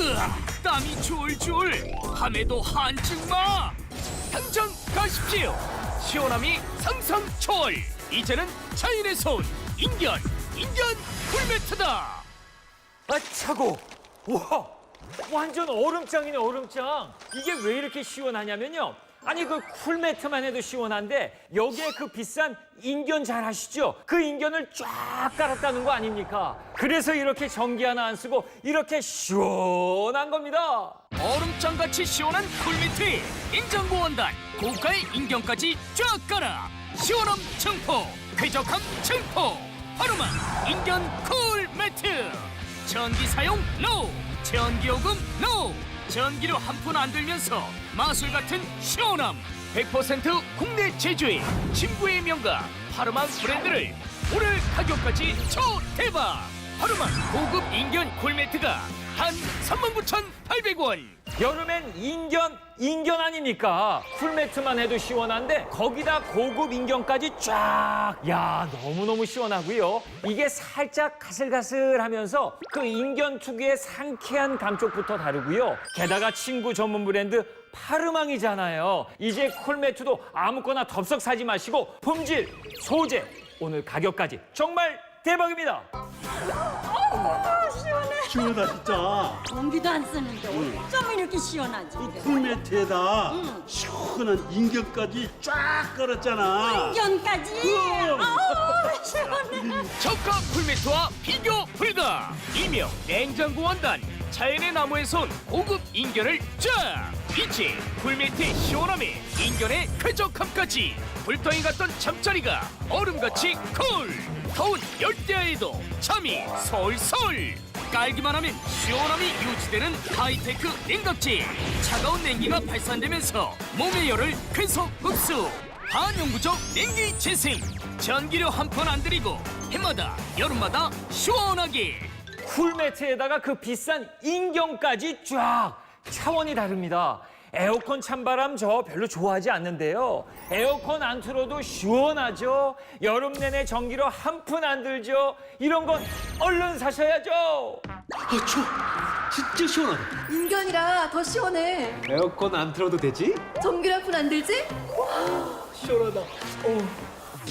으아, 땀이 줄줄 밤에도 한증마. 당장 가십시오. 시원함이 상상 초월. 이제는 자연의 손. 인견 인견 꿀매트다. 아 차고. 와. 완전 얼음장이네 얼음장. 이게 왜 이렇게 시원하냐면요 아니 그 쿨매트만 해도 시원한데 여기에 그 비싼 인견 잘 아시죠? 그 인견을 쫙 깔았다는 거 아닙니까? 그래서 이렇게 전기 하나 안 쓰고 이렇게 시원한 겁니다. 얼음장같이 시원한 꿀매트. 인장고 원단 고가의 인견까지 쫙 깔아. 시원함 증포 쾌적함 증포. 바로만 인견 쿨매트. 전기 사용 노 전기요금 노! 전기료 한 푼 안 들면서 마술 같은 시원함. 100% 국내 제조의 친구의 명가 파르만 브랜드를 오늘 가격까지 초대박! 파르만 고급 인견 쿨매트가 한 39,800원 여름엔 인견 인견 아닙니까? 쿨매트만 해도 시원한데 거기다 고급 인견까지 쫙. 야 너무너무 시원하고요. 이게 살짝 가슬가슬하면서 그 인견 특유의 상쾌한 감촉부터 다르고요. 게다가 친구 전문 브랜드 파르망이잖아요. 이제 쿨매트도 아무거나 덥석 사지 마시고 품질 소재 오늘 가격까지 정말 대박입니다 시원하다 진짜. 전기도 안 쓰는데 어쩜 이렇게 시원하지? 쿨매트에다 시원한 인격까지 쫙 깔았잖아. 견까지? 아우 시원해. 저가 쿨매트와 비교 불가. 일명 냉장고 원단 자연의 나무에서 온 고급 인견을 쫙 이제 쿨매트의 시원함에 인견의 쾌적함까지. 불덩이 같던 잠자리가 얼음같이 쿨 더운 열대야에도 잠이 솔솔. 깔기만 하면 시원함이 유지되는 하이테크 냉각지 차가운 냉기가 발산되면서 몸의 열을 계속 흡수. 반영구적 냉기 재생. 전기료 한 푼 안 들이고 해마다 여름마다 시원하게. 쿨매트에다가 그 비싼 인경까지 쫙 차원이 다릅니다. 에어컨 찬바람 저 별로 좋아하지 않는데요. 에어컨 안 틀어도 시원하죠. 여름 내내 전기료 한푼 안 들죠. 이런 건 얼른 사셔야죠. 아 추워 진짜 시원하다 인견이라 더 시원해. 에어컨 안 틀어도 되지? 전기료뿐 안 들지? 시원하다.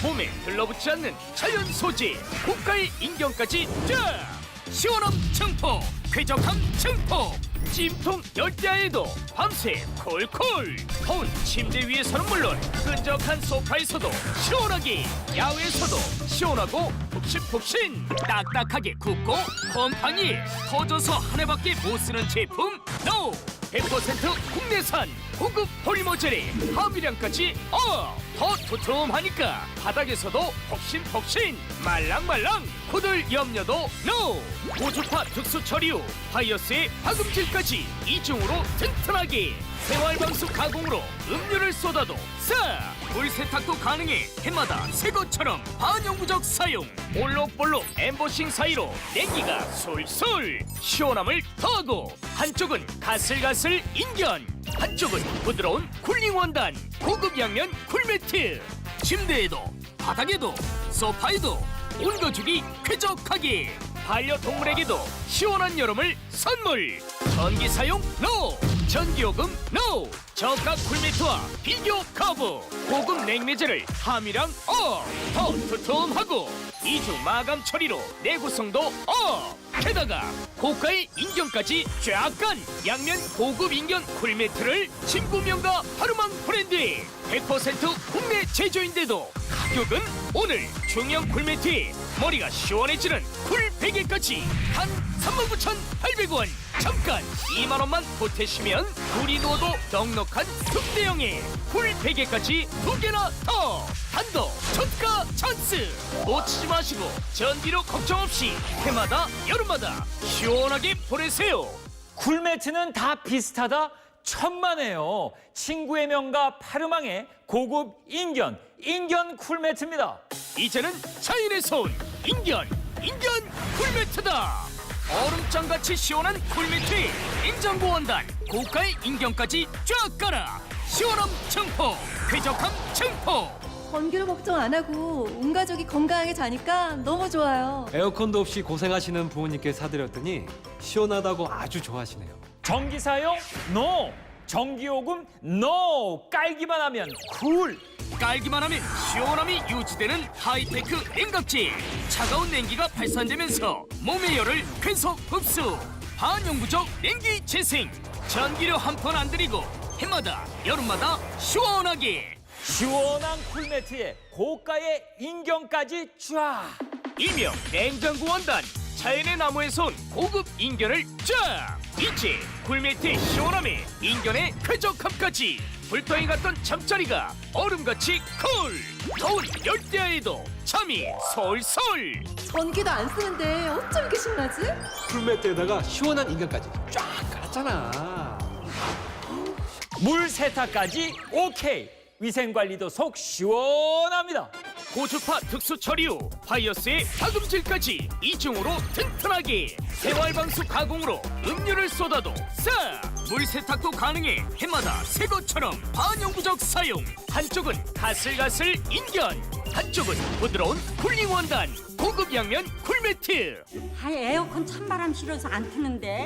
몸에 들러붙지 않는 자연 소재 고가의 인경까지 쫙 시원함 증포 쾌적함 증포 찜통 열대야에도 밤새 콜콜. 더운 침대 위에서는 물론 끈적한 소파에서도 시원하게 야외에서도 시원하고 푹신푹신 딱딱하게 굽고 곰팡이 터져서 한 해밖에 못 쓰는 제품 노 100% 국내산 고급 폴리머젤에 함유량까지 어더 도톰하니까 바닥에서도 폭신폭신 말랑말랑 코들 염려도 노 고주파 특수 처리 후 바이어스의 박음질까지 이중으로 튼튼하게 생활방수 가공으로 음료를 쏟아도 싹 물 세탁도 가능해. 해마다 새 것처럼 반영구적 사용. 볼록볼록 엠보싱 사이로 냉기가 솔솔 시원함을 더하고 한쪽은 가슬가슬 인견 한쪽은 부드러운 쿨링 원단 고급 양면 쿨매트 침대에도 바닥에도 소파에도 온 가족이 쾌적하게 반려동물에게도 시원한 여름을 선물. 전기 사용 노 전기요금 노! 저가 쿨매트와 비교 커브 고급 냉매제를 함유량 어더 두툼하고 이중 마감 처리로 내구성도 어! 게다가 고가의 인견까지 쫙간 양면 고급 인견 쿨매트를 친구명가 하루망 브랜드의 100% 국내 제조인데도 가격은 오늘 중형 쿨매트에 머리가 시원해지는 쿨 베개까지 한 39,800원 잠깐 2만 원만 보태시면 둘이 누워도 넉넉한 특대형의 쿨 베개까지 두 개나 더 단독 저가 찬스 놓치지 마시고 전기료 걱정 없이 해마다 여름마다 시원하게 보내세요 쿨매트는 다 비슷하다? 천만에요. 친구의 명가 파르망의 고급 인견, 인견 쿨매트입니다. 이제는 자연의 손 인견 인견 쿨매트다 얼음장같이 시원한 쿨매트에 인장고 원단 고가의 인견까지 쫙 깔아 시원함 증포 쾌적함 증포 전기료 걱정 안 하고 온 가족이 건강하게 자니까 너무 좋아요. 에어컨도 없이 고생하시는 부모님께 사드렸더니 시원하다고 아주 좋아하시네요. 전기 사용? NO. 전기요금? NO. 깔기만 하면 쿨. 깔기만 하면 시원함이 유지되는 하이테크 냉각지. 차가운 냉기가 발산되면서 몸의 열을 계속 흡수. 반영구적 냉기 재생. 전기료 한 푼 안 들이고 해마다 여름마다 시원하게. 시원한 쿨매트에 고가의 인견까지 쫙. 일명 냉장고 원단. 자연의 나무에서 온 고급 인견을 쫙. 있지 굴매트의 시원함에 인견의 쾌적함까지 불덩이 같던 잠자리가 얼음같이 쿨 더운 열대야에도 잠이 솔솔 전기도 안 쓰는데 어쩜 이렇게 신나지? 풀매트에다가 시원한 인간까지 쫙 깔았잖아. 물 세탁까지 오케이. 위생 관리도 속 시원합니다. 고주파 특수 처리 후 바이어스의 다금질까지 이중으로 튼튼하게 생활방수 가공으로 음료를 쏟아도 싹 물 세탁도 가능해. 해마다 새 것처럼 반영구적 사용. 한쪽은 가슬가슬 인견 한쪽은 부드러운 쿨링 원단 고급 양면 쿨매트 아 에어컨 찬바람 싫어서 안 트는데?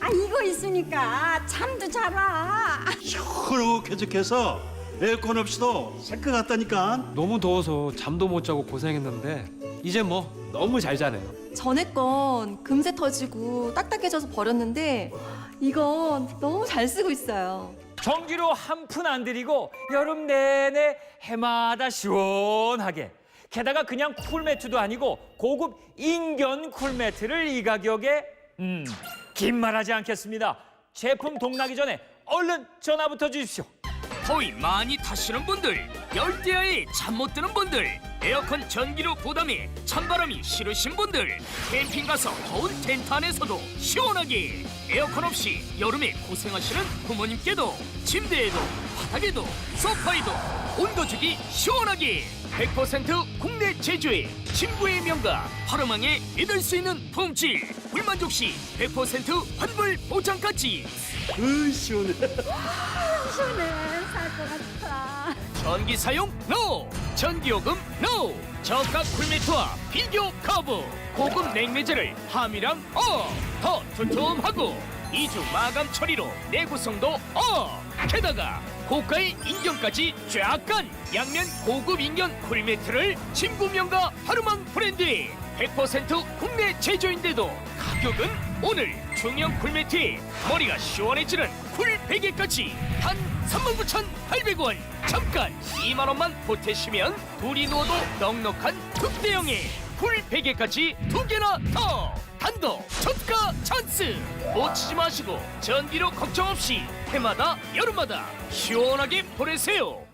아 이거 있으니까 잠도 잘 와. 시원하고 쾌적해서 에어컨 없이도 살 것 같다니까. 너무 더워서 잠도 못 자고 고생했는데 이제 뭐 너무 잘 자네요. 전에 건 금세 터지고 딱딱해져서 버렸는데 이건 너무 잘 쓰고 있어요. 전기료 한 푼 안 들이고 여름 내내 해마다 시원하게. 게다가 그냥 쿨매트도 아니고 고급 인견 쿨매트를 이 가격에 음, 긴 말하지 않겠습니다. 제품 동나기 전에 얼른 전화부터 주십시오. 더위 많이 타시는 분들 열대야에 잠 못 드는 분들 에어컨 전기료 부담에 찬바람이 싫으신 분들 캠핑 가서 더운 텐트 안에서도 시원하게 에어컨 없이 여름에 고생하시는 부모님께도 침대에도 바닥에도 소파에도 온도주기 시원하게 100% 국내 제조의 친구의 명가 파르망에 믿을 수 있는 품질 불만족 시 100% 환불 보장까지 으 시원해. 시원해 살 것 같아. 전기 사용 NO! 전기요금 NO! 저가 쿨미터와 비교 커브 고급 냉매제를 함유량 업! 더 튼튼하고 이중 마감 처리로 내구성도 업! 게다가 고가의 인견까지 쫙간 양면 고급 인견 쿨매트를 친구명가 하루망 브랜드의 100% 국내 제조인데도 가격은 오늘 중형 쿨매트에 머리가 시원해지는 쿨 베개까지 단 39,800원. 잠깐 2만원만 보태시면 둘이 누워도 넉넉한 특대형의 쿨 베개까지 두 개나 더. 단독 저가 찬스. 놓치지 마시고 전기료 걱정 없이 해마다 여름마다 시원하게 보내세요